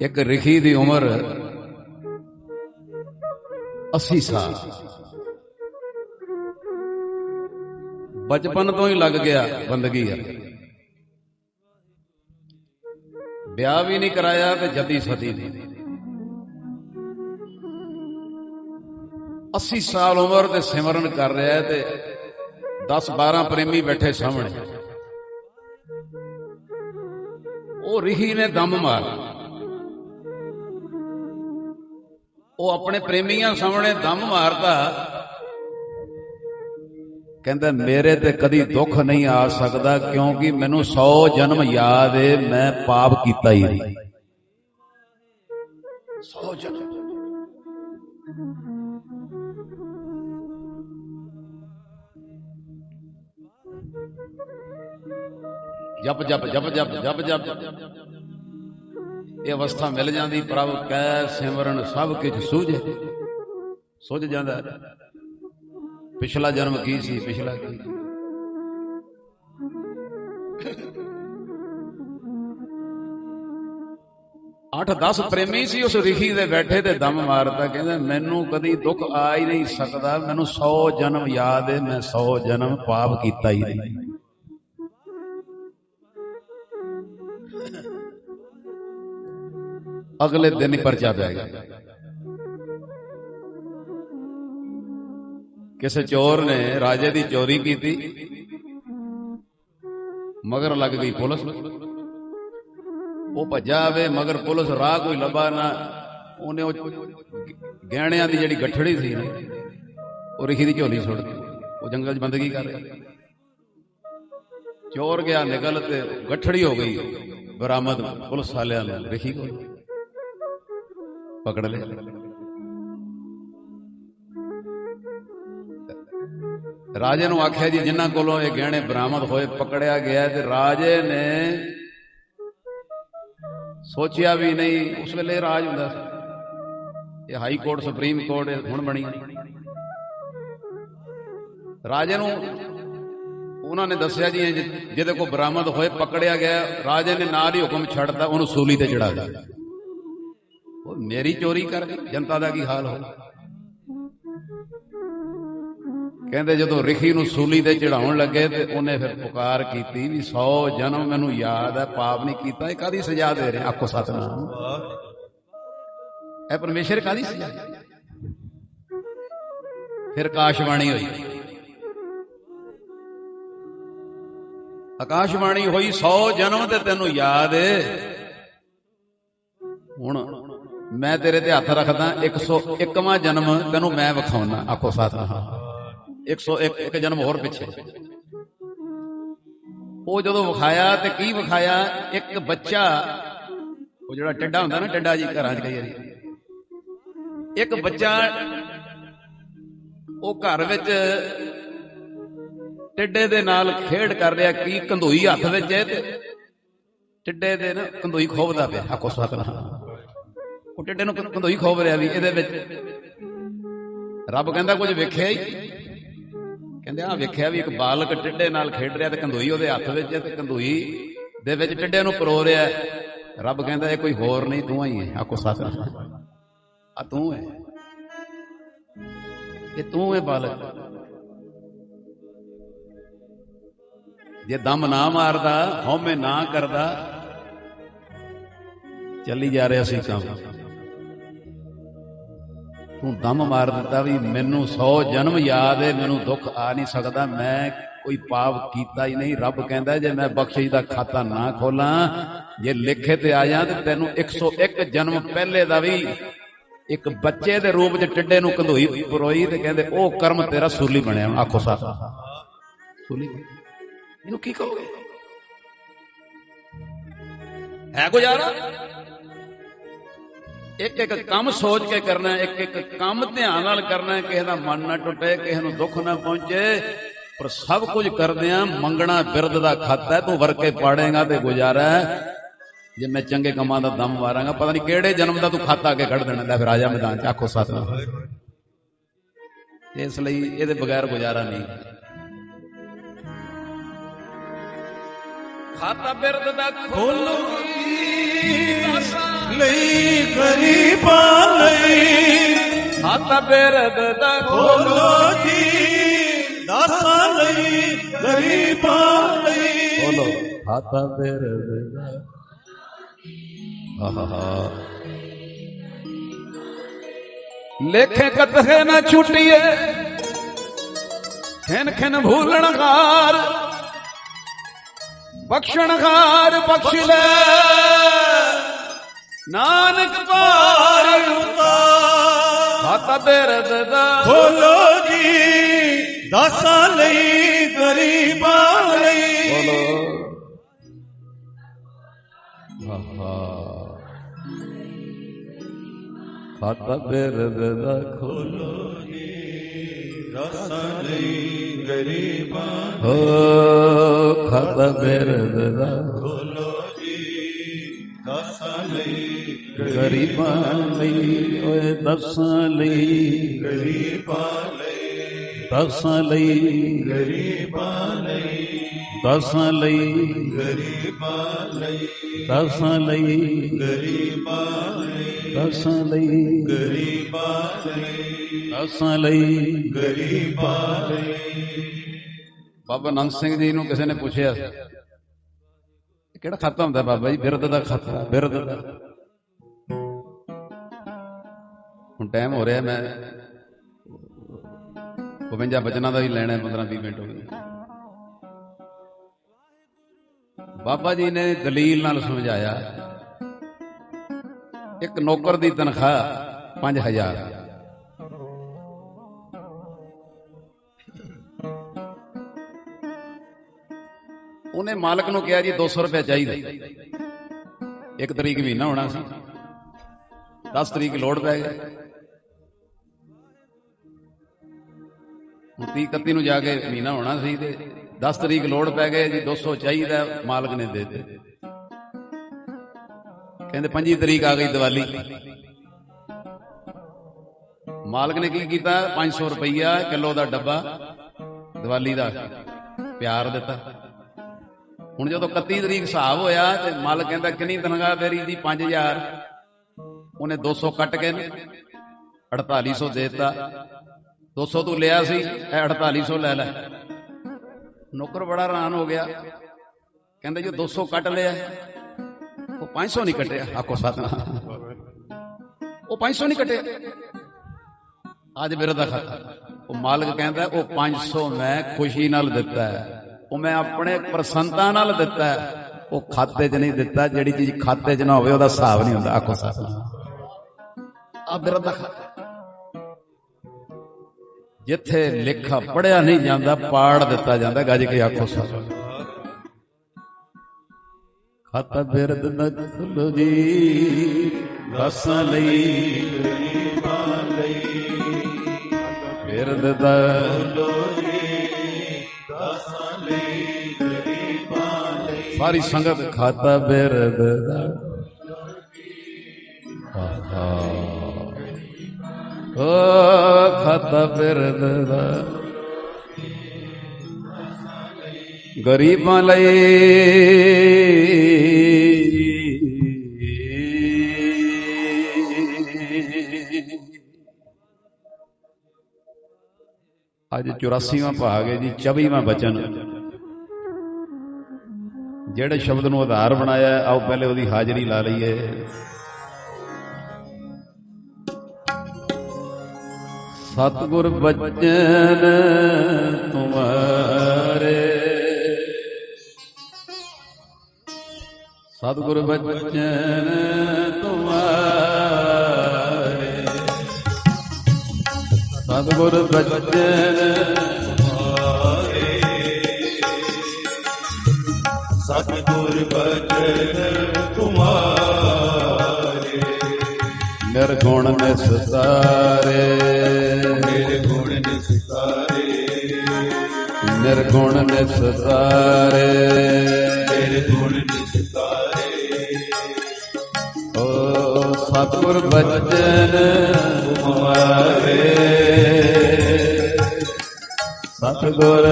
ਇੱਕ ਰਿਖੀ ਦੀ ਉਮਰ 80 ਸਾਲ। ਬਚਪਨ ਤੋਂ ਹੀ ਲੱਗ ਗਿਆ ਬੰਦਗੀ ਕਰ ਵਿਆਹ ਵੀ ਨਹੀਂ ਕਰਾਇਆ ਤੇ ਜੱਦੀ ਸਤੀ ਦੀ। 80 ਸਾਲ ਉਮਰ ਤੇ ਸਿਮਰਨ ਕਰ ਰਿਹਾ ਤੇ 10 12 ਪ੍ਰੇਮੀ ਬੈਠੇ ਸਾਹਮਣੇ। ਉਹ ਰਿਹੀ ਨੇ ਦਮ ਮਾਰ। ਉਹ ਆਪਣੇ ਪ੍ਰੇਮੀਆਂ ਸਾਹਮਣੇ ਦਮ ਮਾਰਦਾ। ਕਹਿੰਦਾ, ਮੇਰੇ ਤੇ ਕਦੀ ਦੁੱਖ ਨਹੀਂ ਆ ਸਕਦਾ ਕਿਉਂਕਿ ਮੈਨੂੰ 100 ਜਨਮ ਯਾਦ ਏ, ਮੈਂ ਪਾਪ ਕੀਤਾ ਹੀ ਨਹੀਂ। 100 ਜਨਮ। ਜਪ ਜਪ ਜਪ ਜਪ ਜਪ ਜਪ। ਇਹ ਅਵਸਥਾ ਮਿਲ ਜਾਂਦੀ, ਪ੍ਰਭ ਕੈ ਸਿਮਰਨ ਸਭ ਕੁਝ ਸੂਝੇ। ਸੁਝ ਜਾਂਦਾ। ਪਿਛਲਾ ਜਨਮ ਕੀ ਸੀ, ਪਿਛਲਾ ਕੀ? ਅੱਠ 10 ਪ੍ਰੇਮੀ ਸੀ, ਉਸ ਰਿਖੀ ਦੇ ਬੈਠੇ ਤੇ ਦਮ ਮਾਰਦਾ ਕਹਿੰਦਾ, ਮੈਨੂੰ ਕਦੀ ਦੁੱਖ ਆ ਹੀ ਨਹੀਂ ਸਕਦਾ। ਮੈਨੂੰ 100 ਜਨਮ ਯਾਦ ਹੈ, ਮੈਂ 100 ਜਨਮ ਪਾਪ ਕੀਤਾ ਹੀ ਨਹੀਂ। ਅਗਲੇ ਦਿਨ ਹੀ ਪਰਚਾ ਪੈ ਗਿਆ। ਕਿਸੇ ਚੋਰ ਨੇ ਰਾਜੇ ਦੀ ਚੋਰੀ ਕੀਤੀ, ਮਗਰ ਲੱਗ ਗਈ ਪੁਲਿਸ। ਉਹ ਭੱਜਾ ਆਵੇ ਮਗਰ ਪੁਲਿਸ ਰਾਹ ਕੋਈ ਲੱਭਾ ਨਾ। ਉਹਨੇ ਉਹ ਗਹਿਣਿਆਂ ਦੀ ਜਿਹੜੀ ਗੱਠੜੀ ਸੀ ਉਹ ਰਿਖੀ ਦੀ ਝੋਲੀ ਸੁੱਟ ਦਿੱਤੀ। ਉਹ ਜੰਗਲ 'ਚ ਬੰਦਗੀ ਕਰ ਰਿਹਾ। ਚੋਰ ਗਿਆ ਨਿਕਲ ਤੇ ਗੱਠੜੀ ਹੋ ਗਈ। ਬਰਾਮਦ ਪੁਲਿਸ ਵਾਲਿਆਂ ਨੇ ਰਿਖੀ ਕੋਲ ਪਕੜ ਲਿਆ। ਰਾਜੇ ਨੂੰ ਆਖਿਆ ਜੀ, ਜਿਨ੍ਹਾਂ ਕੋਲੋਂ ਇਹ ਗਹਿਣੇ ਬਰਾਮਦ ਹੋਏ, ਪਕੜਿਆ ਗਿਆ ਤੇ ਰਾਜੇ ਨੇ ਸੋਚਿਆ ਵੀ ਨਹੀਂ, ਉਸ ਵੇਲੇ ਰਾਜ ਹੁੰਦਾ ਸੀ। ਇਹ ਹਾਈ ਕੋਰਟ, ਸੁਪਰੀਮ ਕੋਰਟ ਹੁਣ ਬਣੀ। ਰਾਜੇ ਨੂੰ ਉਹਨਾਂ ਨੇ ਦੱਸਿਆ ਜੀ, ਜਿਹਦੇ ਕੋ ਬਰਾਮਦ ਹੋਏ, ਪਕੜਿਆ ਗਿਆ, ਰਾਜੇ ਨੇ ਨਾਲ ਹੀ ਹੁਕਮ ਛੱਡਤਾ, ਉਹਨੂੰ ਸੂਲੀ ਤੇ ਚੜਾ ਦਿੱਤਾ। ਉਹ ਮੇਰੀ ਚੋਰੀ ਕਰ ਗਈ, ਜਨਤਾ ਦਾ ਕੀ ਹਾਲ ਹੋ ਕਹਿੰਦੇ ਜਦੋਂ ਰਿਖੀ ਨੂੰ ਸੂਲੀ ਤੇ ਚੜਾਉਣ ਲੱਗੇ ਤੇ ਉਹਨੇ ਫਿਰ ਪੁਕਾਰ ਕੀਤੀ ਵੀ 100 ਜਨਮ ਮੈਨੂੰ ਯਾਦ ਹੈ, ਪਾਪ ਨਹੀਂ ਕੀਤਾ, ਇਹ ਕਾਦੀ ਸਜ਼ਾ ਦੇ ਰਹੇ? ਆਖੋ ਸਤਨਾਮ। ਇਹ ਪਰਮੇਸ਼ਰ ਕਾਦੀ ਸਜ਼ਾ? ਫਿਰ ਆਕਾਸ਼ਵਾਣੀ ਹੋਈ। ਆਕਾਸ਼ਵਾਣੀ ਹੋਈ 100 ਜਨਮ ਤੇ ਤੈਨੂੰ ਯਾਦ ਏ। ਹੁਣ ਮੈਂ ਤੇਰੇ ਤੇ ਹੱਥ ਰੱਖਦਾ 101ਵਾਂ ਜਨਮ ਤੈਨੂੰ ਮੈਂ ਵਿਖਾਉਣਾ। ਆਖੋ ਸਤਨਾਮ 101 ਇੱਕ ਜਨਮ ਹੋਰ ਪਿੱਛੇ। ਉਹ ਜਦੋਂ ਵਿਖਾਇਆ ਤੇ ਕੀ ਵਿਖਾਇਆ? ਇੱਕ ਬੱਚਾ। ਉਹ ਜਿਹੜਾ ਟੱਡਾ ਹੁੰਦਾ ਨਾ, ਟੱਡਾ ਜੀ ਘਰਾਂ 'ਚ ਕਈ ਵਾਰੀ। ਇੱਕ ਬੱਚਾ, ਉਹ ਘਰ ਵਿੱਚ ਟਿੱਡੇ ਦੇ ਨਾਲ ਖੇਡ ਕਰ ਰਿਹਾ, ਕੀ ਕੰਧੋਈ ਹੱਥ ਵਿੱਚ ਹੈ ਤੇ ਟਿੱਡੇ ਦੇ ਨਾ ਕੰਧੋਈ ਖੋਬਦਾ ਪਿਆ। ਆਖੋ ਸਤਨਾਮ ਉਹ ਟਿੱਡੇ ਨੂੰ ਕੰਧੋਈ ਖੋਬ ਰਿਹਾ ਵੀ ਇਹਦੇ ਵਿੱਚ। ਰੱਬ ਕਹਿੰਦਾ ਕੁਝ ਵੇਖਿਆ ਹੀ? ਕਹਿੰਦੇ ਆ ਵੇਖਿਆ ਵੀ ਇੱਕ ਬਾਲਕ ਟਿੱਡੇ ਨਾਲ ਖੇਡ ਰਿਹਾ ਤੇ ਕੰਧੋਈ ਉਹਦੇ ਹੱਥ ਵਿੱਚ ਤੇ ਕੰਧੋਈ ਦੇ ਵਿੱਚ ਟਿੱਡੇ ਨੂੰ ਪਰੋ ਰਿਹਾ ਰੱਬ ਕਹਿੰਦਾ ਇਹ ਕੋਈ ਹੋਰ ਨਹੀਂ, ਤੂੰ ਹੀ ਹੈ। ਆਖੋ ਸਤਨਾਮ ਆ ਤੂੰ ਹੈ। ਇਹ ਤੂੰ ਹੈ ਬਾਲਕ। ਜੇ ਦਮ ਨਾ ਮਾਰਦਾ, ਹਉਮੈ ਨਾ ਕਰਦਾ, ਚੱਲੀ ਜਾ ਰਿਹਾ ਸੀ ਕੰਮ। ਤੂੰ ਦਮ ਮਾਰ ਦਿੱਤਾ ਵੀ ਮੈਨੂੰ 100 ਜਨਮ ਯਾਦ ਹੈ ਮੈਨੂੰ ਦੁੱਖ ਆ ਨਹੀਂ ਸਕਦਾ। ਮੈਂ ਕੋਈ ਪਾਪ ਕੀਤਾ ਹੀ ਨਹੀਂ। ਰੱਬ ਕਹਿੰਦਾ, ਜੇ ਮੈਂ ਬਖਸ਼ਿਸ਼ ਦਾ ਖਾਤਾ ਨਾ ਖੋਲਾਂ, ਜੇ ਲਿਖੇ ਤੇ ਆ ਜਾ ਤੇ ਤੈਨੂੰ 101 ਜਨਮ ਪਹਿਲੇ ਦਾ ਵੀ ਇੱਕ ਬੱਚੇ ਦੇ ਰੂਪ 'ਚ ਟਿੱਡੇ ਨੂੰ ਕੰਧੋਈ ਪਰੋਈ ਤੇ ਕਹਿੰਦੇ, ਉਹ ਕਰਮ ਤੇਰਾ ਸੂਲੀ ਬਣਿਆ। ਆਖੋ ਸਾਥ ਸੂਲੀ ਇਹਨੂੰ ਕੀ ਕਹੋਗੇ? ਹੈ ਗੁਜ਼ਾਰਾ? ਇੱਕ ਇੱਕ ਕੰਮ ਸੋਚ ਕੇ ਕਰਨਾ ਇੱਕ ਇੱਕ ਕੰਮ ਧਿਆਨ ਨਾਲ ਕਰਨਾ ਕਿਸੇ ਦਾ ਮਨ ਨਾ ਟੁੱਟੇ, ਕਿਸੇ ਨੂੰ ਦੁੱਖ ਨਾ ਪਹੁੰਚੇ। ਪਰ ਸਭ ਕੁਝ ਕਰਦਿਆਂ ਮੰਗਣਾ ਬਿਰਦ ਦਾ ਖਾਤਾ ਤੂੰ ਵਰਕੇ ਪਾੜੇਗਾ ਤੇ ਗੁਜ਼ਾਰਾ ਜੇ ਮੈਂ ਚੰਗੇ ਕੰਮਾਂ ਦਾ ਦਮ ਮਾਰਾਂਗਾ ਪਤਾ ਨਹੀਂ ਕਿਹੜੇ ਜਨਮ ਦਾ ਤੂੰ ਖਾਤਾ ਅੱਗੇ ਕੱਢ ਦੇਣਾ ਲੈ ਫਿਰ ਆ ਮੈਦਾਨ ਚ, ਆਖੋ ਸਤਨਾਮ। ਇਸ ਲਈ ਇਹਦੇ ਬਗੈਰ ਗੁਜ਼ਾਰਾ ਨਹੀਂ। ਖਾਤਾ ਬਿਰਦ ਦਾ ਖੋਲੋ। ਲਈ ਗਰੀਬਾਂ ਲਈ ਹੱਥ ਬਿਰਦ ਦਾ ਖੋਲੋ ਜੀ ਦਾਸਾਂ ਲਈ ਗਰੀਬਾਂ ਲਈ ਬੋਲੋ ਹੱਥ ਬਿਰਦ ਦਾ ਆਹਾ ਲੇਖੇ ਕਤਹੇ ਨਾ ਛੁੱਟੀਏ ਖਿਨ ਖਿਨ ਭੂਲਣ ਘਾਰ ਬਖਸ਼ਣ ਘਾਰ ਬਖਸ਼ ਲੈ ਨਾਨਕ ਪਾਰ ਉਤਾਰ ਹੱਥ ਬਿਰਦ ਦਾ ਖੋਲੋ ਜੀ ਦਾਸਾਂ ਲਈ ਗਰੀਬਾਂ ਲਈ ਬੋਲੋ ਆਹਾ ਖਾਤਾ ਬਿਰਦ ਦਾ ਖੋਲੋ ਦਾਸਾਂ ਲਈ ਗਰੀਬਾਂ ਹੋ ਖਾਤਾ ਬਿਰਦ ਦਾ ਖੋਲੋ ਜੀ ਦਾਸਾਂ ਲਈ ਗਰੀਬਾਂ ਲਈ, ਓਏ ਦਸਾਂ ਲਈ। ਗਰੀਬਾਂ ਲਈ ਦਸਾਂ ਲਈ। ਗਰੀਬਾਂ ਲਈ ਦਸਾਂ ਲਈ। ਗਰੀਬਾਂ ਲਈ ਦਸਾਂ ਲਈ। ਗਰੀਬਾਂ ਲਈ ਦਸਾਂ ਲਈ। ਗਰੀਬਾਂ ਲਈ ਦਸਾਂ ਲਈ। ਗਰੀਬਾਂ ਲਈ ਬਾਬਾ ਨੰਦ ਸਿੰਘ ਜੀ ਨੂੰ ਕਿਸੇ ਨੇ ਪੁੱਛਿਆ, ਕਿਹੜਾ ਖਾਤਾ ਹੁੰਦਾ ਬਾਬਾ ਜੀ? ਬਿਰਦ ਦਾ ਖਾਤਾ ਬਿਰਦ ਦਾ। ਹੁਣ ਟਾਈਮ ਹੋ ਰਿਹਾ, ਮੈਂ 52 ਬਚਨਾਂ ਦਾ ਵੀ ਲੈਣਾ 15 20 ਮਿੰਟ ਹੋ ਗਏ। ਬਾਬਾ ਜੀ ਨੇ ਦਲੀਲ ਨਾਲ ਸਮਝਾਇਆ, ਇੱਕ ਨੌਕਰ ਦੀ ਤਨਖਾਹ 5000 ਉਹਨੇ ਮਾਲਕ ਨੂੰ ਕਿਹਾ ਜੀ 200 ਰੁਪਏ ਚਾਹੀਦਾ। ਇੱਕ ਤਰੀਕ ਮਹੀਨਾ ਹੋਣਾ ਸੀ 10 ਤਰੀਕ ਲੋੜ ਪੈ ਗਿਆ ਹੁਣ 30 31 ਨੂੰ ਜਾ ਕੇ ਮਹੀਨਾ ਹੋਣਾ ਸੀ ਤੇ 10 ਤਰੀਕ ਲੋੜ ਪੈ ਗਏ ਜੀ 200 ਚਾਹੀਦਾ ਮਾਲਕ ਨੇ ਦੇ ਦਿੱਤੇ। ਕਹਿੰਦੇ 25 ਤਰੀਕ ਆ ਗਈ ਦੀਵਾਲੀ। ਮਾਲਕ ਨੇ ਕੀ ਕੀਤਾ? 500 ਰੁਪਈਆ ਕਿਲੋ ਦਾ ਡੱਬਾ ਦੀਵਾਲੀ ਦਾ ਪਿਆਰ ਦਿੱਤਾ। ਹੁਣ ਜਦੋਂ 31 ਤਰੀਕ ਹਿਸਾਬ ਹੋਇਆ ਤੇ ਮਾਲਕ ਕਹਿੰਦਾ, ਕਿੰਨੀ ਤਨਖਾਹ ਤੇਰੀ ਦੀ 5000 ਉਹਨੇ 200 ਕੱਟ ਕੇ 4800 ਦਿੱਤਾ। 200 ਤੂੰ ਲਿਆ ਸੀ, ਇਹ 4800 ਲੈ ਲੈ। ਨੌਕਰ ਬੜਾ ਹੈਰਾਨ ਹੋ ਗਿਆ। ਕਹਿੰਦਾ ਜੋ 200 ਕੱਟ ਲਿਆ, ਉਹ 500 ਨਹੀਂ ਕੱਟਿਆ। ਆਖੋ ਸਤਨਾਮ ਉਹ 500 ਨਹੀਂ ਕੱਟਿਆ। ਅੱਜ ਮੇਰੇ ਦਾ ਖਾਤਾ ਉਹ ਮਾਲਕ ਕਹਿੰਦਾ, ਉਹ 500 ਮੈਂ ਖੁਸ਼ੀ ਨਾਲ ਦਿੱਤਾ ਹੈ। ਉਹ ਮੈਂ ਆਪਣੇ ਪ੍ਰਸੰਨਤਾ ਨਾਲ ਦਿੱਤਾ ਹੈ। ਉਹ ਖਾਤੇ 'ਚ ਨਹੀਂ ਦਿੱਤਾ, ਜਿਹੜੀ ਚੀਜ਼ ਖਾਤੇ 'ਚ ਨਾ ਹੋਵੇ, ਉਹਦਾ ਹਿਸਾਬ ਨਹੀਂ ਹੁੰਦਾ। ਆਖੋ ਸਤਨਾਮ ਆ ਮੇਰੇ ਦਾ ਖਾਤਾ ਜਿੱਥੇ ਲਿਖਾ ਪੜਿਆ ਨਹੀਂ ਜਾਂਦਾ, ਪਾੜ ਦਿੱਤਾ ਜਾਂਦਾ, ਗੱਜ ਕੇ ਆਖੋ ਸਤਨਾਮ ਖਾਤਾ ਬਿਰਦ ਨਾ ਜੀ, ਦਸਾਂ ਲਈ ਗਰੀਬਾਂ ਲਈ ਬਿਰਦ ਦਾ ਸਾਰੀ ਸੰਗਤ ਖਾਤਾ ਬਿਰਦ ਦਾ। ਆਹਾ। ਓ ਖਾਤਾ ਬਿਰਦ ਗਰੀਬਾਂ ਲਈ ਅੱਜ 84ਵਾਂ ਭਾਗ ਹੈ ਜੀ 24ਵਾਂ ਬਚਨ। ਜਿਹੜੇ ਸ਼ਬਦ ਨੂੰ ਆਧਾਰ ਬਣਾਇਆ ਆਓ ਪਹਿਲੇ ਉਹਦੀ ਹਾਜ਼ਰੀ ਲਾ ਲਈਏ। ਸਤਿਗੁਰ ਬਚਨ ਤੁਮਾਰੇ। ਸਤਿਗੁਰ ਬਚਨ ਤੁਮਾਰੇ। ਸਤਿਗੁਰ ਬਚਨ ਸਤਿਗੁਰ ਬਚਨ ਤੁਮਾਰੇ। ਨਿਰਗੁਣ ਨਿਸਤਾਰੇ। ਮੇਰੇ ਗੁਣ ਨਿਸਤਾਰੇ ਨਿਰਗੁਣ ਨਿਸਤਾਰੇ ਮੇਰੇ ਗੁਣ ਨਿਸਤਾਰੇ ਓ ਸਤਿਗੁਰ ਬਚਨ ਤੁਮਾਰੇ ਸਤਿਗੁਰ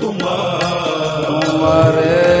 ਤੁਮਾਰੇ ਤੁਮਾਰੇ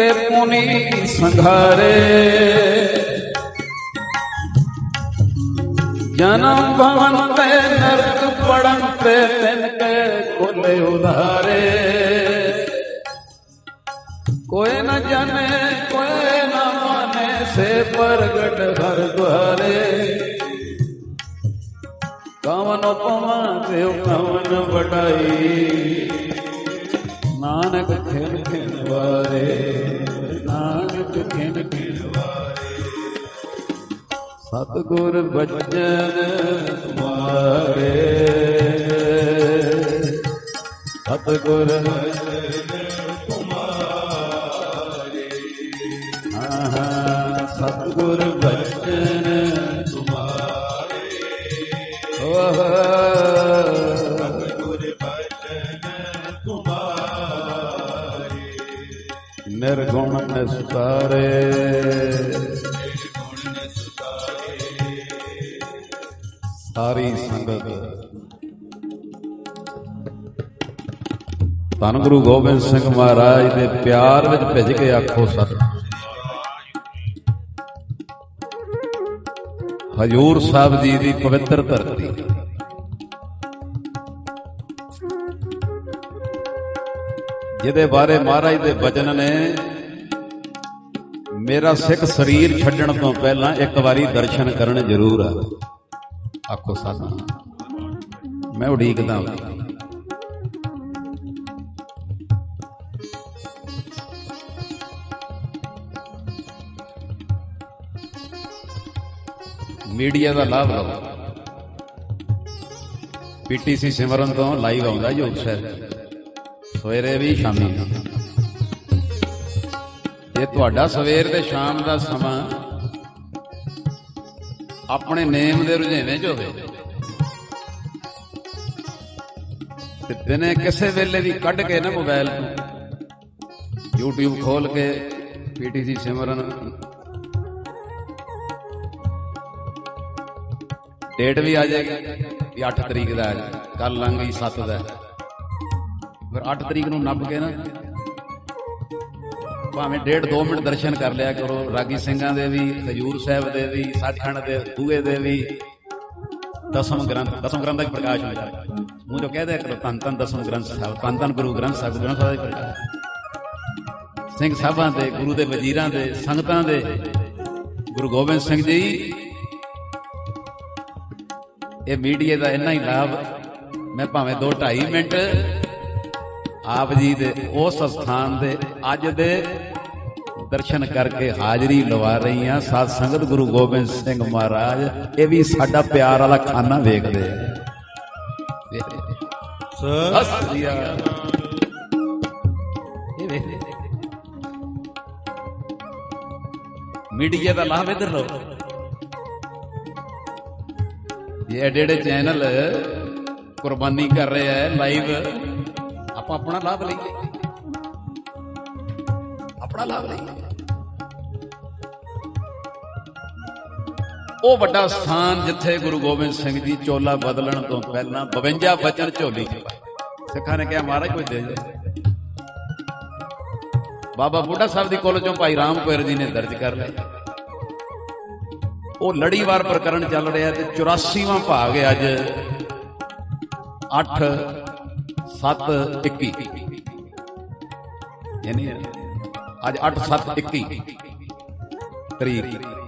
ਤੇ ਪੁਨੀ ਸੰਘਾਰੇ। ਜਨਮ ਭਵਨ ਤੇ ਨਰਕ ਪੜਨ ਤੇ ਤਿਨ ਕੇ ਕੋਲੇ ਉਧਾਰੇ। ਕੋਈ ਨ ਜਾਣੇ, ਕੋਈ ਨਾ ਮਾਨੇ ਸੇ ਪ੍ਰਗਟ ਹਰ ਦੁਆਰੇ। ਕਵਨ ਉਪਮਾ ਤੇ ਕਵਨ ਵਡਾਈ। ਨਾਨਕ ਖਿਨ ਖਿਨ ਵਾਰੇ ਨਾਨਕ ਖਿਨ ਖਿਨ ਵਾਰੇ। ਸਤਗੁਰ ਬਚਨ ਤੁਮਾਰੇ ਸਤਗੁਰ ਹਾਂ ਨਿਰਗੁਣ ਨਿਸਤਾਰੇ ਸਾਰੀ ਸੰਗਤ। ਧੰਨ ਗੁਰੂ ਗੋਬਿੰਦ ਸਿੰਘ ਮਹਾਰਾਜ ਦੇ ਪਿਆਰ ਵਿੱਚ ਭਿੱਜ ਕੇ ਆਖੋ ਸਤ। ਹਜੂਰ ਸਾਹਿਬ ਜੀ ਦੀ ਪਵਿੱਤਰ ਧਰਤੀ। ਜਿਹਦੇ ਬਾਰੇ ਮਹਾਰਾਜ ਦੇ ਬਚਨ ਨੇ ਮੇਰਾ ਸਿੱਖ ਸਰੀਰ ਛੱਡਣ ਤੋਂ ਪਹਿਲਾਂ ਇੱਕ ਵਾਰੀ ਦਰਸ਼ਨ ਕਰਨ ਜ਼ਰੂਰ ਆ। ਆਖੋ ਸਾਧਾ ਮੈਂ ਉਡੀਕਦਾ ਹਾਂ ਮੀਡੀਆ ਦਾ ਲਾਭ ਲਓ। ਪੀਟੀਸੀ ਸਿਮਰਨ ਤੋਂ ਲਾਈਵ ਆਉਂਦਾ ਯੋਗ ਸਾਹਿਬ। ਸਵੇਰੇ ਵੀ ਸ਼ਾਮੀ। ਇਹ ਤੁਹਾਡਾ ਸਵੇਰ ਤੇ ਸ਼ਾਮ ਦਾ ਸਮਾਂ ਆਪਣੇ ਨੇਮ ਦੇ ਰੁਝੇਵੇਂ 'ਚ ਹੋਵੇ, ਤੇ ਦਿਨੇ ਕਿਸੇ ਵੇਲੇ ਵੀ ਕੱਢ ਕੇ ਨਾ ਮੋਬਾਈਲ ਤੋਂ, YouTube ਖੋਲ ਕੇ ਪੀਟੀਸੀ ਸਿਮਰਨ ਡੇਟ ਵੀ ਆ ਜਾਏਗੀ ਵੀ 8 ਤਰੀਕ ਦਾ ਕੱਲ ਲੰਘ ਗਈ 7 ਦਾ ਫਿਰ 8 ਤਰੀਕ ਨੂੰ ਨੱਪ ਕੇ ਨਾ ਭਾਵੇਂ ਡੇਢ 2 ਮਿੰਟ ਦਰਸ਼ਨ ਕਰ ਲਿਆ ਕਰੋ, ਰਾਗੀ ਸਿੰਘਾਂ ਦੇ ਵੀ ਹਜੂਰ ਸਾਹਿਬ ਦੇ ਵੀ ਸੱਚਖੰਡ ਦੇ, ਦੂਏ ਦੇ ਵੀ। ਦਸਮ ਗ੍ਰੰਥ ਦਸਮ ਗ੍ਰੰਥ ਦਾ ਪ੍ਰਕਾਸ਼ ਹੁੰਦਾ? ਹੈ ਮੂੰਹ ਜੋ ਕਹਦੇ ਕਰੋ ਤਨ ਤਨ ਦਸਮ ਗ੍ਰੰਥ ਸਾਹਿਬ ਤਨ ਤਨ ਗੁਰੂ ਗ੍ਰੰਥ ਸਾਹਿਬ ਗ੍ਰੰਥ ਸਾਹਿਬ ਦਾ ਪ੍ਰਕਾਸ਼? ਸਿੰਘ ਸਾਹਿਬਾਂ ਦੇ, ਗੁਰੂ ਦੇ ਵਜ਼ੀਰਾਂ ਦੇ, ਸੰਗਤਾਂ ਦੇ। ਗੁਰੂ ਗੋਬਿੰਦ ਸਿੰਘ ਜੀ, ਇਹ ਮੀਡੀਆ ਦਾ ਇੰਨਾ ਹੀ ਲਾਭ, ਮੈਂ ਭਾਵੇਂ 2 2.5 ਮਿੰਟ ਆਪ ਜੀ ਦੇ ਉਸ ਸਥਾਨ ਦੇ, ਅੱਜ ਦੇ ਦਰਸ਼ਨ ਕਰਕੇ ਹਾਜ਼ਰੀ ਲਵਾ ਰਹੀ ਆ ਸਾਧ ਸੰਗਤ ਗੁਰੂ ਗੋਬਿੰਦ ਸਿੰਘ ਮਹਾਰਾਜ, ਇਹ ਵੀ ਸਾਡਾ ਪਿਆਰ ਵਾਲਾ ਖਾਨਾ ਵੇਖਦੇ ਆ। ਸਤਿ ਇਹ ਵੇਖਦੇ ਮੀਡੀਆ ਦਾ ਲਾਭ ਇਧਰ ਲਓ। ਇਹ ਐਡੇ ਐਡੇ ਚੈਨਲ ਕੁਰਬਾਨੀ ਕਰ ਰਹੇ ਆ, ਲਾਈਵ। ਆਪਾਂ ਆਪਣਾ ਲਾਭ ਲਈਏ ਆਪਣਾ ਲਾਭ ਲਈਏ ਉਹ ਵੱਡਾ ਸਥਾਨ ਜਿੱਥੇ ਗੁਰੂ ਗੋਬਿੰਦ ਸਿੰਘ ਜੀ ਚੋਲਾ ਬਦਲਣ ਤੋਂ ਪਹਿਲਾਂ 52 ਬਚਨ ਝੋਲੀ ਚ ਸਿੱਖਾਂ ਨੇ ਕਿਹਾ, ਮਹਾਰਾਜ, ਕੋਈ ਦੇ ਦੇ। ਬਾਬਾ ਬੁੱਢਾ ਸਾਹਿਬ ਦੀ ਕੋਲ ਚੋਂ ਭਾਈ ਰਾਮ ਕੋਇਰ ਜੀ ਨੇ ਦਰਜ ਕਰ ਲਿਆ। ਉਹ ਲੜੀਵਾਰ ਪ੍ਰਕਰਨ ਚੱਲ ਰਿਹਾ ਤੇ 84ਵਾਂ ਭਾਗ ਹੈ ਅੱਜ। 8 7 21 ਯਾਨੀ ਅੱਜ 8 7 21 ਤਰੀਕ।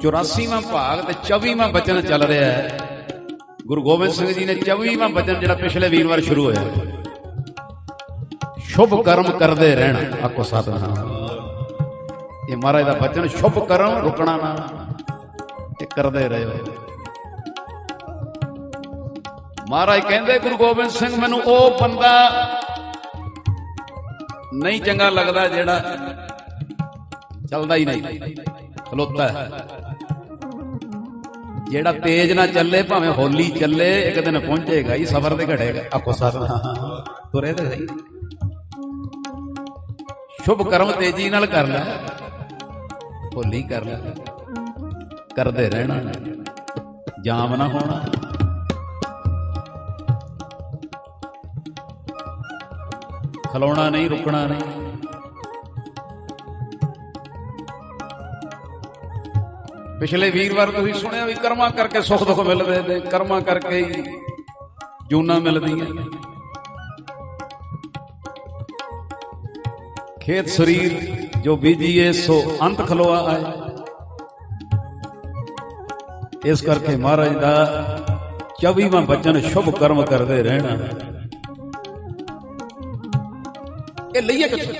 84ਵਾਂ ਭਾਗ ਤੇ 24ਵਾਂ ਬਚਨ ਚੱਲ ਰਿਹਾ ਹੈ। ਗੁਰੂ ਗੋਬਿੰਦ ਸਿੰਘ ਜੀ ਨੇ 24ਵਾਂ ਬਚਨ ਜਿਹੜਾ ਪਿਛਲੇ ਵੀਰਵਾਰ ਸ਼ੁਰੂ ਹੋਇਆ। ਸ਼ੁਭ ਕਰਮ ਕਰਦੇ ਰਹਿਣਾ, ਆਖੋ ਸਤਨਾਮ। ਇਹ ਮਹਾਰਾਜ ਦਾ ਬਚਨ, ਸ਼ੁਭ ਕਰਮ ਰੁਕਣਾ ਨਾ ਇਹ ਕਰਦੇ ਰਹੋ। ਮਹਾਰਾਜ ਕਹਿੰਦੇ, ਗੁਰੂ ਗੋਬਿੰਦ ਸਿੰਘ, ਮੈਨੂੰ ਉਹ ਬੰਦਾ ਨਹੀਂ ਚੰਗਾ ਲੱਗਦਾ ਜਿਹੜਾ ਚੱਲਦਾ ਹੀ ਨਹੀਂ, ਖਲੋਤਾ ਹੈ। ਜਿਹੜਾ ਤੇਜ਼ ਨਾ ਚੱਲੇ ਭਾਵੇਂ ਹੋਲੀ ਚੱਲੇ ਇੱਕ ਦਿਨ ਪਹੁੰਚੇਗਾ ਹੀ ਸਫ਼ਰ ਤੇ ਘੜੇਗਾ ਆਖੋ ਸਤਨਾਮ ਤੁਰੇ ਤੇ ਸਹੀ। ਸ਼ੁਭ ਕਰਮ ਤੇਜ਼ੀ ਨਾਲ ਕਰ ਲੈ। ਹੋਲੀ ਕਰ ਲੈ। ਕਰਦੇ ਰਹਿਣਾ। ਜਾਮ ਨਾ ਹੋਣਾ। ਖਲੋਣਾ ਨਹੀਂ ਰੁਕਣਾ ਨਹੀਂ। ਪਿਛਲੇ ਵੀਰਵਾਰ ਤੁਸੀਂ ਸੁਣਿਆ ਵੀ ਕਰਮਾਂ ਕਰਕੇ ਸੁੱਖ ਦੁੱਖ ਮਿਲਦੇ ਨੇ ਕਰਮਾਂ ਕਰਕੇ ਹੀ ਜੂਨਾ ਮਿਲਦੀਆਂ। ਖੇਤ ਸਰੀਰ ਜੋ ਬੀਜੀਏ ਸੋ ਅੰਤ ਖਲੋਆ ਆਏ। ਇਸ ਕਰਕੇ ਮਹਾਰਾਜ ਦਾ 24ਵਾਂ ਬਚਨ ਸ਼ੁਭ ਕਰਮ ਕਰਦੇ ਰਹਿਣਾ। ਇਹ ਲਈਏ ਕਿੱਥੋਂ?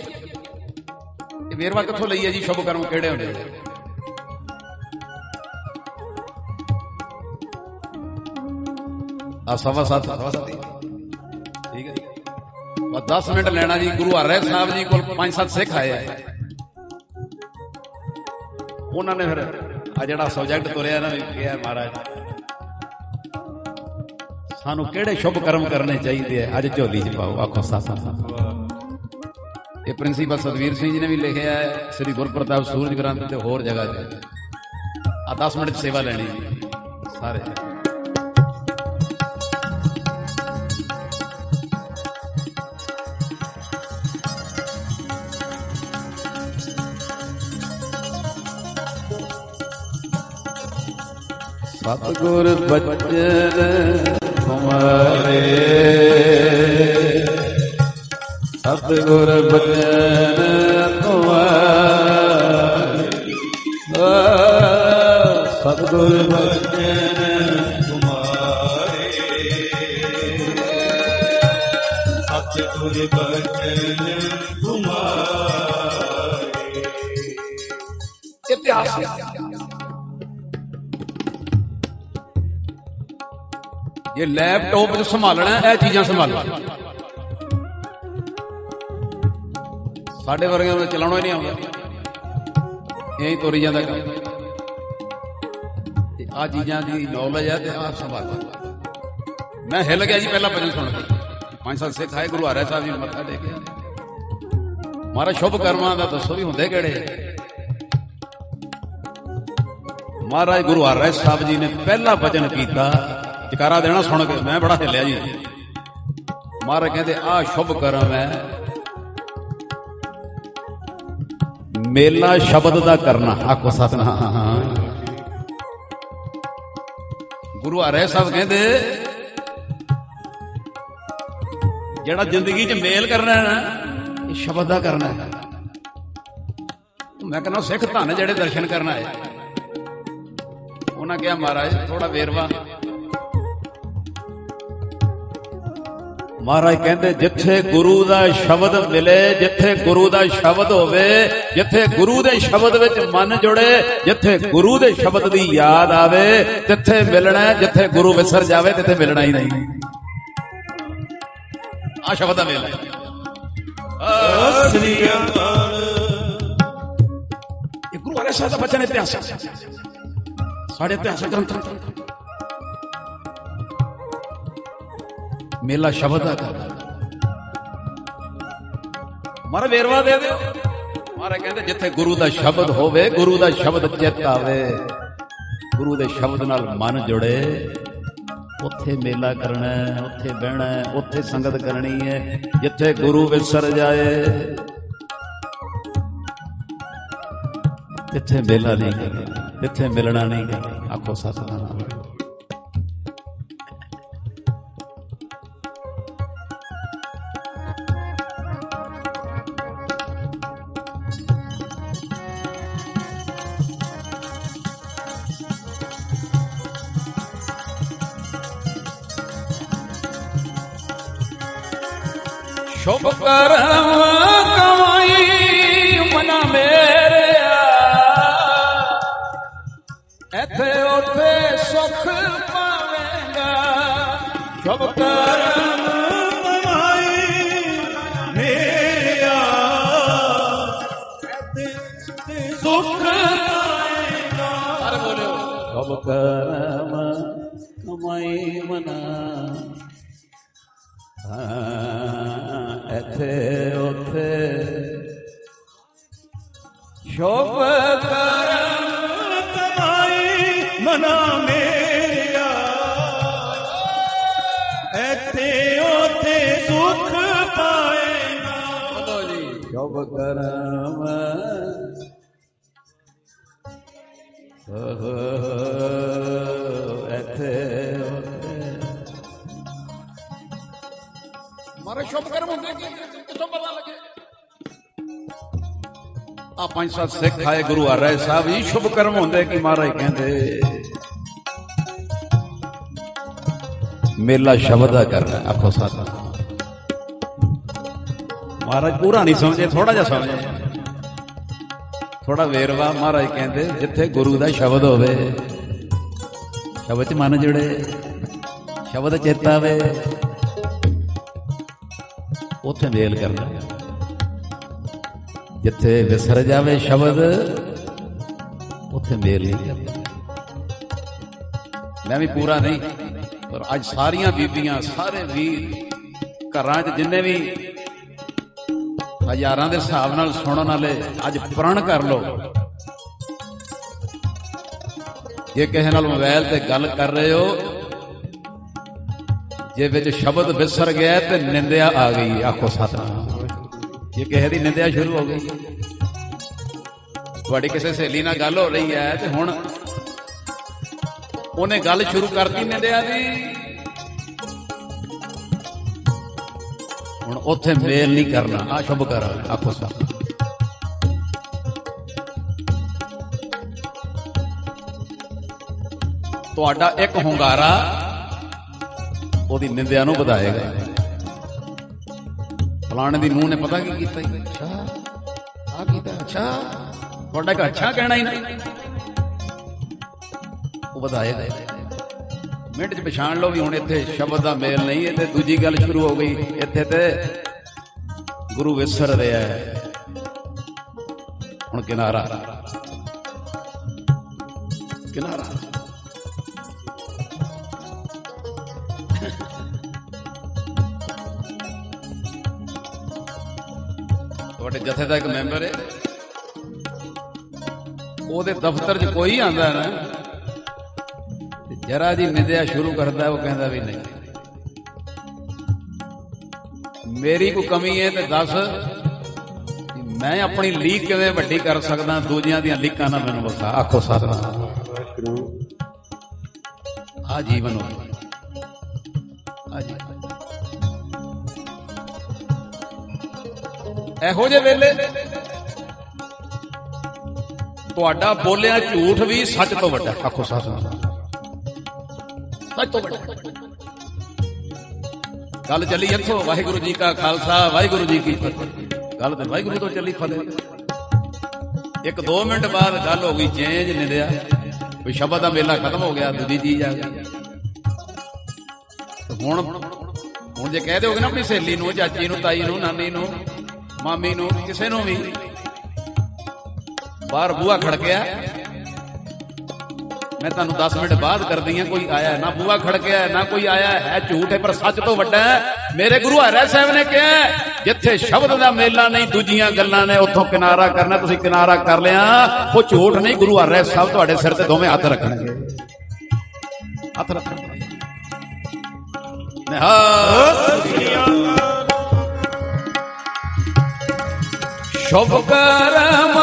ਇਹ ਵੇਰਵਾ ਕਿੱਥੋਂ ਲਈਏ ਜੀ? ਸ਼ੁਭ ਕਰਮ ਕਿਹੜੇ ਹੁੰਦੇ ਨੇ? ਆ ਸਵਾ ਸੱਤ। ਸਵਾ ਸੱਤ ਠੀਕ ਹੈ ਜੀ। ਬਸ 10 ਮਿੰਟ ਲੈਣਾ ਜੀ, ਗੁਰੂ ਹਰਿ ਸਾਹਿਬ ਜੀ ਕੋਲ ਪੰਜ ਸੱਤ ਸਿੱਖ ਆਏ ਆ। ਉਹਨਾਂ ਨੇ ਫਿਰ ਆ ਜਿਹੜਾ ਸਬਜੈਕਟ ਤੁਰਿਆ ਇਹਨਾਂ ਨੇ ਕਿਹਾ ਮਹਾਰਾਜ, ਸਾਨੂੰ ਕਿਹੜੇ ਸ਼ੁਭ ਕਰਮ ਕਰਨੇ ਚਾਹੀਦੇ ਆ? ਅੱਜ ਝੋਲੀ 'ਚ ਪਾਓ, ਆਖੋ ਸਾਸਾ ਇਹ ਪ੍ਰਿੰਸੀਪਲ ਸਤਵੀਰ ਸਿੰਘ ਜੀ ਨੇ ਵੀ ਲਿਖਿਆ ਹੈ, ਸ੍ਰੀ ਗੁਰਪ੍ਰਤਾਪ ਸੂਰਜ ਗ੍ਰੰਥ ਤੇ ਹੋਰ ਜਗ੍ਹਾ ਤੇ। ਆ 10 ਮਿੰਟ ਸੇਵਾ ਲੈਣੀ ਜੀ, ਸਾਰੇ। ਸਤਿਗੁਰ ਬਚਨ ਤੁਮਾਰੇ। ਸਤਿਗੁਰ ਬਚਨ ਤੁਮਾਰੇ। ਆ, ਸਤਿਗੁਰ ਬਚਨ ਤੁਮਾਰੇ। ਸਤਿਗੁਰ ਬਚਨ ਤੁਮਾਰੇ। ਇਤਿਹਾਸ। ਇਹ ਲੈਪਟਾਪ ਚ ਸੰਭਾਲਣਾ, ਇਹ ਚੀਜ਼ਾਂ ਸੰਭਾਲਣਾ ਸਾਡੇ ਵਰਗਿਆਂ ਨੂੰ ਚਲਾਉਣਾ ਹੀ ਨਹੀਂ ਆਉਂਦਾ। ਐਂ ਹੀ ਤੁਰੀ ਜਾਂਦਾ ਕੰਮ। ਤੇ ਆ ਚੀਜ਼ਾਂ ਦੀ ਨੌਲੇਜ ਹੈ ਤੇ ਆ ਸੰਭਾਲੋ। ਮੈਂ ਹਿੱਲ ਗਿਆ ਜੀ ਪਹਿਲਾਂ ਭਜਨ ਸੁਣ ਕੇ। ਪੰਜ ਸੱਤ ਸਿੱਖ ਆਏ, ਗੁਰੂ ਹਰਿ ਸਾਹਿਬ ਜੀ ਨੂੰ ਮੱਥਾ ਟੇਕਿਆ ਮਾਰਾ ਸ਼ੁਭ ਕਰਮਾਂ ਦਾ ਦੱਸੋ ਵੀ ਹੁੰਦੇ ਕਿਹੜੇ? ਮਹਾਰਾਜ, ਗੁਰੂ ਹਰਿ ਸਾਹਿਬ ਜੀ ਨੇ ਪਹਿਲਾ ਵਚਨ ਕੀਤਾ। ਜਕਾਰਾ ਦੇਣਾ ਸੁਣ ਕੇ ਮੈਂ ਬੜਾ ਹਿੱਲਿਆ ਜੀ। ਮਹਾਰਾਜ ਕਹਿੰਦੇ ਆ ਸ਼ੁਭ ਕਰਮ ਹੈ। ਮੇਲਾ ਸ਼ਬਦ ਦਾ ਕਰਨਾ, ਆਖੋ ਸਤਨਾਮ। ਗੁਰੂ ਹਰਿ ਸਾਹਿਬ ਕਹਿੰਦੇ, ਜਿਹੜਾ ਜ਼ਿੰਦਗੀ 'ਚ ਮੇਲ ਕਰਨਾ ਹੈ ਨਾ, ਇਹ ਸ਼ਬਦ ਦਾ ਕਰਨਾ ਹੈ। ਮੈਂ ਕਹਿੰਦਾ, ਸਿੱਖ ਧੰਨ ਜਿਹੜੇ ਦਰਸ਼ਨ ਕਰਨ ਆਏ। ਉਹਨਾਂ ਕਿਹਾ, ਮਹਾਰਾਜ ਥੋੜਾ ਵੇਰਵਾ ਮਹਾਰਾਜ ਕਹਿੰਦੇ, ਜਿੱਥੇ ਗੁਰੂ ਦਾ ਸ਼ਬਦ ਮਿਲੇ, ਜਿੱਥੇ ਗੁਰੂ ਦਾ ਸ਼ਬਦ ਹੋਵੇ, ਜਿੱਥੇ ਗੁਰੂ ਦੇ ਸ਼ਬਦ ਵਿੱਚ ਮਨ ਜੁੜੇ, ਜਿੱਥੇ ਗੁਰੂ ਦੇ ਸ਼ਬਦ ਦੀ ਯਾਦ ਆਵੇ, ਜਿੱਥੇ ਮਿਲਣਾ ਜਿੱਥੇ ਗੁਰੂ ਵਿਸਰ ਜਾਵੇ, ਤਿੱਥੇ ਮਿਲਣਾ ਹੀ ਨਹੀਂ। ਆ ਸ਼ਬਦ ਦਾ ਮੇਲ ਸ੍ਰੀ ਅਕਾਲ ਇਹ ਗੁਰੂ ਹਰਿ ਸਾਹਿਬ ਦਾ ਬਚਨ ਇਤਿਹਾਸ ਸਾਡੇ ਇਤਿਹਾਸ ਗ੍ਰੰਥ। ਮੇਲਾ ਸ਼ਬਦ ਦਾ ਕਰਦਾ ਮਾਰੇ ਵੇਰਵਾ ਦੇ ਦਿਓ। ਮਾਰੇ ਕਹਿੰਦੇ ਜਿੱਥੇ ਗੁਰੂ ਦਾ ਸ਼ਬਦ ਹੋਵੇ, ਗੁਰੂ ਦਾ ਸ਼ਬਦ ਚਿੱਤ ਆਵੇ। ਗੁਰੂ ਦੇ ਸ਼ਬਦ ਨਾਲ ਮਨ ਜੁੜੇ। ਉੱਥੇ ਮੇਲਾ ਕਰਨਾ ਹੈ, ਉੱਥੇ ਬਹਿਣਾ ਹੈ, ਉੱਥੇ ਸੰਗਤ ਕਰਨੀ ਹੈ, ਜਿੱਥੇ ਗੁਰੂ ਵਿਸਰ ਜਾਏ। ਇੱਥੇ ਮੇਲਾ ਨਹੀਂ ਕਰਨਾ ਇੱਥੇ ਮਿਲਣਾ ਨਹੀਂ ਕਰਨਾ ਆਖੋ ਸਤਨਾਮ। ਸੁਖ ਪਾਏਗਾ ਸਾਰੇ ਬੋਲਿਓ ਸ਼ੁਭ ਕਰਮ ਕਮਾਈ ਮਨਾ ਹਾਂ ਇੱਥੇ ਉੱਥੇ ਸ਼ੁਭ ਕਰਮ ਕਮਾਈ ਮਨਾ ਮੇਰਿਆ ਇੱਥੇ ਉਥੇ ਸੁਖ ਪਾਏਗਾ ਸ਼ੁਭ ਕਰਮ ਇੱਥੇ ਮਾਰੇ ਸ਼ੁਭ ਕਰਮ ਹੁੰਦੇ ਕੀ? ਕਿਥੋਂ ਪਤਾ ਲੱਗੇ? ਆ ਪੰਜ ਸੱਤ ਸਿੱਖ ਆਏ ਗੁਰੂ ਹਰਿ ਸਾਹਿਬ ਜੀ, ਸ਼ੁਭ ਕਰਮ ਹੁੰਦੇ ਕਿ ਮਹਾਰਾਜ ਕਹਿੰਦੇ? ਮੇਲਾ ਸ਼ਬਦ ਦਾ ਕਰਨਾ ਆਪੋ ਸਾਥ ਮਹਾਰਾਜ ਪੂਰਾ ਨਹੀਂ ਸਮਝੇ ਥੋੜਾ ਜਿਹਾ ਸਮਝੇ। ਥੋੜਾ ਵੇਰਵਾ ਮਹਾਰਾਜ ਕਹਿੰਦੇ, ਜਿੱਥੇ ਗੁਰੂ ਦਾ ਸ਼ਬਦ ਹੋਵੇ, ਸ਼ਬਦ ਚ ਮਨ ਜੁੜੇ, ਸ਼ਬਦ ਚੇਤਾਵੇ ਉੱਥੇ ਮੇਲ ਕਰਨਾ। ਜਿੱਥੇ ਵਿਸਰ ਜਾਵੇ ਸ਼ਬਦ, ਉੱਥੇ ਮੇਲ ਨਹੀਂ ਕਰਨਾ। ਮੈਂ ਵੀ ਪੂਰਾ ਨਹੀਂ, ਪਰ ਅੱਜ ਸਾਰੀਆਂ ਬੀਬੀਆਂ, ਸਾਰੇ ਵੀਰ ਘਰਾਂ 'ਚ ਜਿੰਨੇ ਵੀ ਹਜ਼ਾਰਾਂ ਦੇ ਹਿਸਾਬ ਨਾਲ ਸੁਣਨ ਵਾਲੇ ਅੱਜ ਪ੍ਰਣ ਕਰ ਲਓ। ਜੇ ਕਿਸੇ ਨਾਲ ਮੋਬਾਈਲ ਤੇ ਗੱਲ ਕਰ ਰਹੇ ਹੋ, ਜੇ ਵਿੱਚ ਸ਼ਬਦ ਵਿਸਰ ਗਿਆ ਤੇ ਨਿੰਦਿਆ ਆ ਗਈ, ਆਖੋ ਸਤਨਾਮ। ਜੇ ਕਿਸੇ ਦੀ ਨਿੰਦਿਆ ਸ਼ੁਰੂ ਹੋ ਗਈ, ਤੁਹਾਡੀ ਕਿਸੇ ਸਹੇਲੀ ਨਾਲ ਗੱਲ ਹੋ ਰਹੀ ਹੈ ਤੇ ਹੁਣ ਉਹਨੇ ਗੱਲ ਸ਼ੁਰੂ ਕਰਤੀ ਨਿੰਦਿਆ ਦੀ। ਹੁਣ ਉੱਥੇ ਮੇਲ ਨਹੀਂ ਕਰਨਾ। ਆ ਸ਼ੁਭ ਕਰ ਆਖੋ ਸਤਨਾਮ ਤੁਹਾਡਾ ਇੱਕ ਹੁੰਗਾਰਾ ਉਹਦੀ ਨਿੰਦਿਆ ਨੂੰ ਵਧਾਏਗਾ। ਫਲਾਣੇ ਦੀ ਨੂੰਹ ਨੇ ਪਤਾ ਕੀ ਕੀਤਾ? ਅੱਛਾ। ਆ ਕੀਤਾ ਅੱਛਾ। ਤੁਹਾਡਾ ਅੱਛਾ ਕਹਿਣਾ ਹੀ ਨਹੀਂ। ਉਹ ਵਧਾਏਗਾ। ਮਿੰਟ ਚ ਪਛਾਣ ਲਓ ਵੀ ਹੁਣ ਇੱਥੇ ਸ਼ਬਦ ਦਾ ਮੇਲ ਨਹੀਂ, ਇੱਥੇ ਦੂਜੀ ਗੱਲ ਸ਼ੁਰੂ ਹੋ ਗਈ। ਇੱਥੇ ਤੇ ਗੁਰੂ ਵਿਸਰ ਰਿਹਾ ਹੈ। ਹੁਣ ਕਿਨਾਰਾ। ਕਿਨਾਰਾ। ਤੁਹਾਡੇ ਜਥੇ ਦਾ ਇੱਕ ਮੈਂਬਰ ਹੈ। ਉਹਦੇ ਦਫ਼ਤਰ 'ਚ ਕੋਈ ਆਂਦਾ ਨਾ। ਜਰਾ ਜੀ ਨਿੰਦਿਆ ਸ਼ੁਰੂ ਕਰਦਾ, ਉਹ ਕਹਿੰਦਾ ਵੀ ਨਹੀਂ। ਮੇਰੀ ਕੋਈ ਕਮੀ ਹੈ ਤੇ ਦੱਸ ਮੈਂ ਆਪਣੀ ਲੀਕ ਕਿਵੇਂ ਵੱਡੀ ਕਰ ਸਕਦਾ, ਦੂਜਿਆਂ ਦੀਆਂ ਲੀਕਾਂ ਨਾ ਮੈਨੂੰ ਵਿਖਾ। ਆਖੋ ਸਤਨਾਮ। ਆ ਜੀਵਨ ਹੋ ਆ ਜੀ। ਇਹੋ ਜਿਹੇ ਵੇਲੇ ਤੁਹਾਡਾ ਬੋਲਿਆ ਝੂਠ ਵੀ ਸੱਚ ਤੋਂ ਵੱਡਾ। ਆਖੋ ਸਤਨਾਮ। ਸੱਚ ਤੋਂ ਵੱਡਾ। ਗੱਲ ਚੱਲੀ ਇੱਥੋਂ, ਵਾਹਿਗੁਰੂ ਜੀ ਕਾ ਖਾਲਸਾ, ਵਾਹਿਗੁਰੂ ਜੀ ਕੀ ਫਤਿਹ। ਗੱਲ ਤੇ ਵਾਹਿਗੁਰੂ ਤੋਂ ਚੱਲੀ ਫਤਿਹ। ਇੱਕ 2 ਮਿੰਟ ਬਾਅਦ ਗੱਲ ਹੋ ਗਈ, ਚੇਂਜ ਨਿੰਦਿਆ। ਕੋਈ ਸ਼ਬਦ ਦਾ ਮੇਲਾ ਖਤਮ ਹੋ ਗਿਆ, ਦੂਜੀ ਚੀਜ਼ ਆ ਗਈ। ਹੁਣ ਹੁਣ ਜੇ ਕਹਿ ਦਿਓਗੇ ਨਾ ਆਪਣੀ ਸਹੇਲੀ ਨੂੰ, ਚਾਚੀ ਨੂੰ, ਤਾਈ ਨੂੰ, ਨਾਨੀ ਨੂੰ, ਮਾਮੀ ਨੂੰ, ਕਿਸੇ ਨੂੰ ਵੀ, ਬਾਹਰ ਬੂਹਾ ਖੜਕਿਆ। ਮੈਂ ਤੁਹਾਨੂੰ 10 ਮਿੰਟ ਬਾਅਦ ਕਰਦੀ ਆ ਕੋਈ ਆਇਆ ਨਾ ਬੂਆ ਖੜਕਿਆ ਨਾ ਕੋਈ ਆਇਆ ਹੈ, ਝੂਠ ਹੈ ਪਰ ਸੱਚ ਤੋਂ ਵੱਡਾ ਹੈ। ਮੇਰੇ ਗੁਰੂ ਹਰਿ ਸਾਹਿਬ ਨੇ ਕਿਹਾ ਜਿੱਥੇ ਸ਼ਬਦ ਦਾ ਮੇਲਾ ਨਹੀਂ ਦੂਜੀਆਂ ਗੱਲਾਂ ਨੇ ਉੱਥੋਂ ਕਿਨਾਰਾ ਕਰਨਾ ਤੁਸੀਂ ਕਿਨਾਰਾ ਕਰ ਲਿਆ। ਉਹ ਝੂਠ ਨਹੀਂ ਗੁਰੂ ਹਰਿ ਸਾਹਿਬ ਤੁਹਾਡੇ ਸਿਰ ਤੇ ਦੋਵੇਂ ਹੱਥ ਰੱਖਣਗੇ। ਹੱਥ ਰੱਖਣਗੇ ਨਿਹਾਲ। ਸ਼ੁਭ ਕਰਮ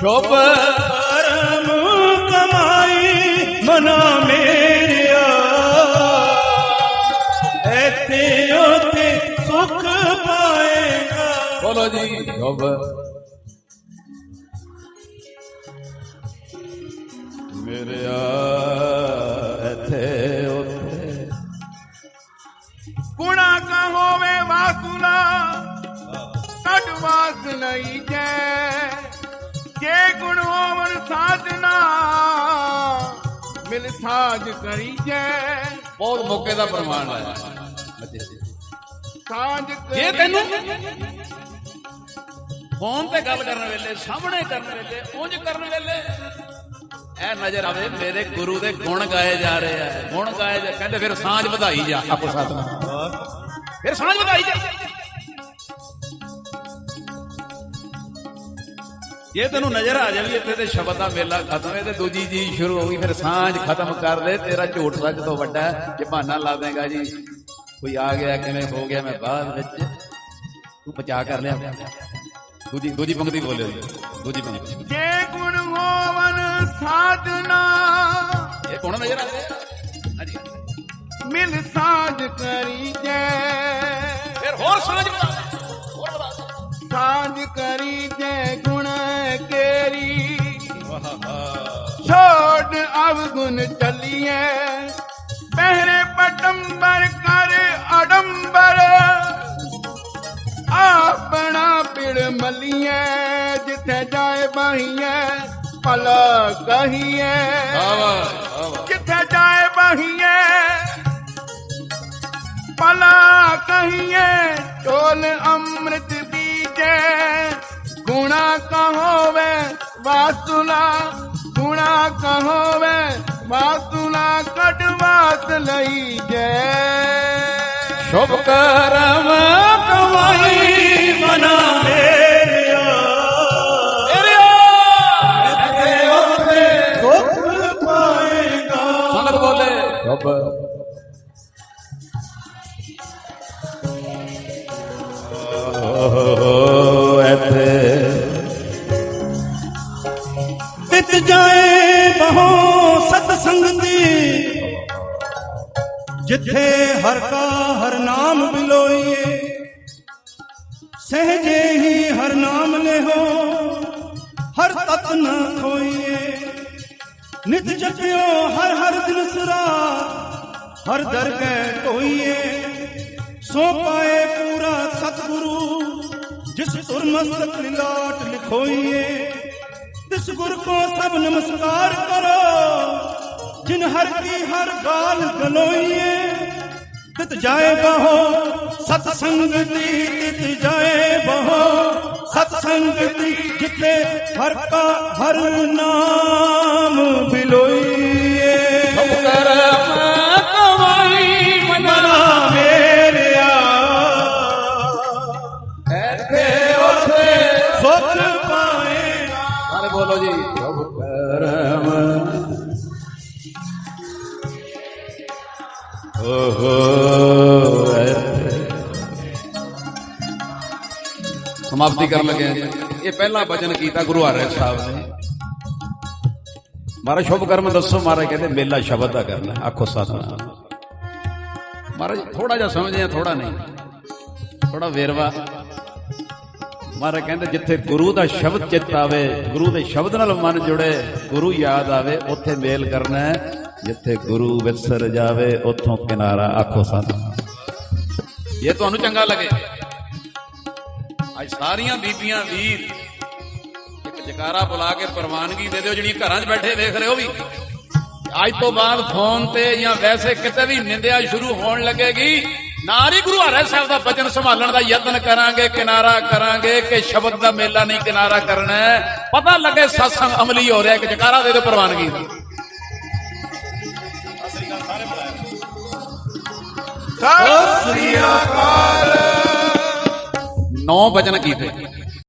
ਸ਼ੁਭ ਕਰਮ ਕਮਾਈ ਮਨਾ ਮੇਰਿਆ। ਐਤੇ ਉਤੇ ਸੁਖ ਪਾਏਗਾ। ਬੋਲੋ ਜੀ ਸ਼ੁਭ। ਮੇਰੇ ਆ ਇੱਥੇ ਉੱਥੇ। ਗੁਣਾ ਕਾ ਹੋਵੇ ਵਾਸੁਲਾ ਕੱਢ ਵਾਸ ਨਹੀਂ ਜੈ। ਜੇ ਗੁਣ ਹੋਵਨ ਸਾਧਨਾ ਮਿਲ ਸਾਜ ਕਰੀ ਜੈ ਬਹੁਤ ਮੌਕੇ ਦਾ ਪ੍ਰਮਾਣ ਹੈ ਸਾਜ ਜੇ ਤੈਨੂੰ ਫੋਨ ਤੇ ਗੱਲ ਕਰਨ ਵੇਲੇ ਸਾਹਮਣੇ ਕਰਨ ਵੇਲੇ ਉਂਝ ਕਰਨ ਵੇਲੇ ਇਹ ਨਜ਼ਰ ਆਵੇ ਮੇਰੇ ਗੁਰੂ ਦੇ ਗੁਣ ਗਾਏ ਜਾ ਰਹੇ ਆ। ਗੁਣ ਗਾਏ ਜਾ ਕਹਿੰਦੇ ਫਿਰ ਸਾਂਝ ਵਧਾਈ ਜਾ। ਆਪੋ ਸਤਨਾਮ। ਫਿਰ ਸਾਂਝ ਵਧਾਈ ਜਾ। ਜੇ ਤੈਨੂੰ ਨਜ਼ਰ ਆ ਜਾਵੇ ਇੱਥੇ ਤੇ ਸ਼ਬਦ ਦਾ ਮੇਲਾ ਖਤਮ ਹੈ ਤੇ ਦੂਜੀ ਜੀ ਸ਼ੁਰੂ ਹੋ ਗਈ ਫਿਰ ਸਾਂਝ ਖਤਮ ਕਰ ਦੇ ਤੇਰਾ ਝੂਠ ਸੱਚ ਤੋਂ ਵੱਡਾ ਹੈ ਜੇ ਬਹਾਨਾ ਲਾ ਦੇਗਾ ਜੀ ਕੋਈ ਆ ਗਿਆ ਕਿਵੇਂ ਹੋ ਗਿਆ ਮੈਂ ਬਾਅਦ ਵਿੱਚ ਤੂੰ ਬਚਾ ਕਰ ਲਿਆ। ਦੂਜੀ ਦੂਜੀ ਪੰਕਤੀ ਬੋਲਿਓ ਜੀ ਦੂਜੀ ਪੰਕਤੀ। ਜੇ ਗੁਣ ਹੋਵਨ ਸਾਧਨਾ ਇਹ ਕੌਣ ਨਜ਼ਰ ਆ ਰਿਹਾ? ਹਾਂਜੀ। ਮਿਲ ਸਾਧ ਕਰੀ ਜੈ ਫਿਰ ਹੋਰ ਹੋਰ ਬਣਾ ਸਾਧ ਕਰੀ ਜੈ ਗੁਣ ਕੇਰੀ। ਛੋੜ ਅਵਗੁਣ ਚੱਲੀਏ ਪਹਿਰੇ ਪਟੰਬਰ ਕਰ ਅਡੰਬਰ। ਆਪਣਾ ਪਿੜ ਮਲੀਏ ਜਿੱਥੇ ਜਾਏ ਬਾਹੀਏ ਪਲ ਕਹੀਏ ਜਿੱਥੇ ਜਾਏ ਬਾਹੀਏ ਪਲਾ ਕਹੀਏ ਢੋਲ ਅੰਮ੍ਰਿਤ ਬੀਜੇ ਗੁਣਾ ਕਹੋਵੇ ਵਾਸੁਲਾ ਗੁਣਾ ਕਹੋਵੇ ਵਾਸੁਲਾ ਕਟਵਾਸ ਲਈ ਜੈ ਸ਼ੁਭ ਕਰਮ ਕਮਾਈ ਮਨਾ ਮੇਰਿਆ ਇੱਥੇ ਉੱਥੇ ਜਿੱਥੇ ਹਰ ਕਾ ਹਰ ਨਾਮ ਬਿਲੋਈਏ, ਸਹਜੇ ਹੀ ਹਰ ਨਾਮ ਲਿਹੋ, ਹਰ ਤਤ ਨ ਖੋਈਏ। ਨਿਤ ਜਪਿਓ ਹਰ ਹਰ ਦਿਨ ਸੁਰਾ ਹਰ ਦਰਗਹਿ ਢੋਈਏ ਸੋ ਪਾਏ ਪੂਰਾ ਸਤਿਗੁਰੂ, ਜਿਸ ਤੁਰ ਮਸਤਕ ਲਿਲਾਟ ਲਿਖੋਈਏ। ਤਿਸ ਗੁਰ ਕੋ ਸਭ ਨਮਸਕਾਰ ਕਰੋ ਜਿਨ ਹਰ ਕੀ ਹਰ ਗਾਲ ਗਲੋਈਏ ਤਿਤ ਜਾਏ ਬਹੋ ਸਤ ਸੰਗਤੀ ਤਿਤ ਜਾਏ ਬਹੋ ਸਤ ਸੰਗਤੀ ਜਿਤੇ ਹਰ ਕਾ ਹਰ ਨਾਮ ਬਿਲੋਈਏ ਸਮਾਪਤੀ ਕਰਨ ਲੱਗੇ ਇਹ ਪਹਿਲਾ ਭਜਨ ਕੀਤਾ ਗੁਰੂ ਹਰਿ ਸਾਹਿਬ ਨੇ। ਮਹਾਰਾਜ, ਸ਼ੁਭ ਕਰਮ ਦੱਸੋ। ਮਹਾਰਾਜ ਕਹਿੰਦੇ, ਮੇਲਾ ਸ਼ਬਦ ਦਾ ਕਰਨਾ। ਆਖੋ ਸਤਨਾਮ ਮਹਾਰਾਜ ਥੋੜਾ ਜਿਹਾ ਸਮਝੇ ਆ ਥੋੜਾ ਨਹੀਂ। ਥੋੜਾ ਵੇਰਵਾ। ਮਹਾਰਾਜ ਕਹਿੰਦੇ, ਜਿੱਥੇ ਗੁਰੂ ਦਾ ਸ਼ਬਦ ਚਿੱਤ ਆਵੇ, ਗੁਰੂ ਦੇ ਸ਼ਬਦ ਨਾਲ ਮਨ ਜੁੜੇ, ਗੁਰੂ ਯਾਦ ਆਵੇ, ਉੱਥੇ ਮੇਲ ਕਰਨਾ ਜਿੱਥੇ ਗੁਰੂ ਵਿਸਰ ਜਾਵੇ, ਉੱਥੋਂ ਕਿਨਾਰਾ। ਆਖੋ ਸਤਿ ਇਹ ਤੁਹਾਨੂੰ ਚੰਗਾ ਲੱਗੇ ਅੱਜ ਸਾਰੀਆਂ ਬੀਬੀਆਂ ਵੀਰ ਇੱਕ ਜਕਾਰਾ ਬੁਲਾ ਕੇ ਪ੍ਰਵਾਨਗੀ ਦੇ ਦਿਓ, ਜਿਹੜੀਆਂ ਘਰਾਂ 'ਚ ਬੈਠੇ ਦੇਖ ਰਹੇ ਹੋ ਵੀ। ਅੱਜ ਤੋਂ ਬਾਅਦ ਫੋਨ ਤੇ ਜਾਂ ਵੈਸੇ ਕਿਤੇ ਵੀ ਨਿੰਦਿਆ ਸ਼ੁਰੂ ਹੋਣ ਲੱਗੇਗੀ। ਨਾਰੀ ਗੁਰੂ ਹਰਿ ਸਾਹਿਬ ਦਾ ਬਚਨ ਸੰਭਾਲਣ ਦਾ ਯਤਨ ਕਰਾਂਗੇ, ਕਿਨਾਰਾ ਕਰਾਂਗੇ ਕਿ ਸ਼ਬਦ ਦਾ ਮੇਲਾ ਨਹੀਂ ਕਿਨਾਰਾ ਕਰਨਾ ਪਤਾ ਲੱਗੇ satsang ਅਮਲੀ ਹੋ ਰਿਹਾ ਕਿ ਜਕਾਰਾ ਦੇ ਦਿਓ ਪ੍ਰਵਾਨਗੀ ਦੀ। ਸਤਿ ਸ੍ਰੀ ਅਕਾਲ। ਨੌ ਬਚਨ ਕੀਤੇ।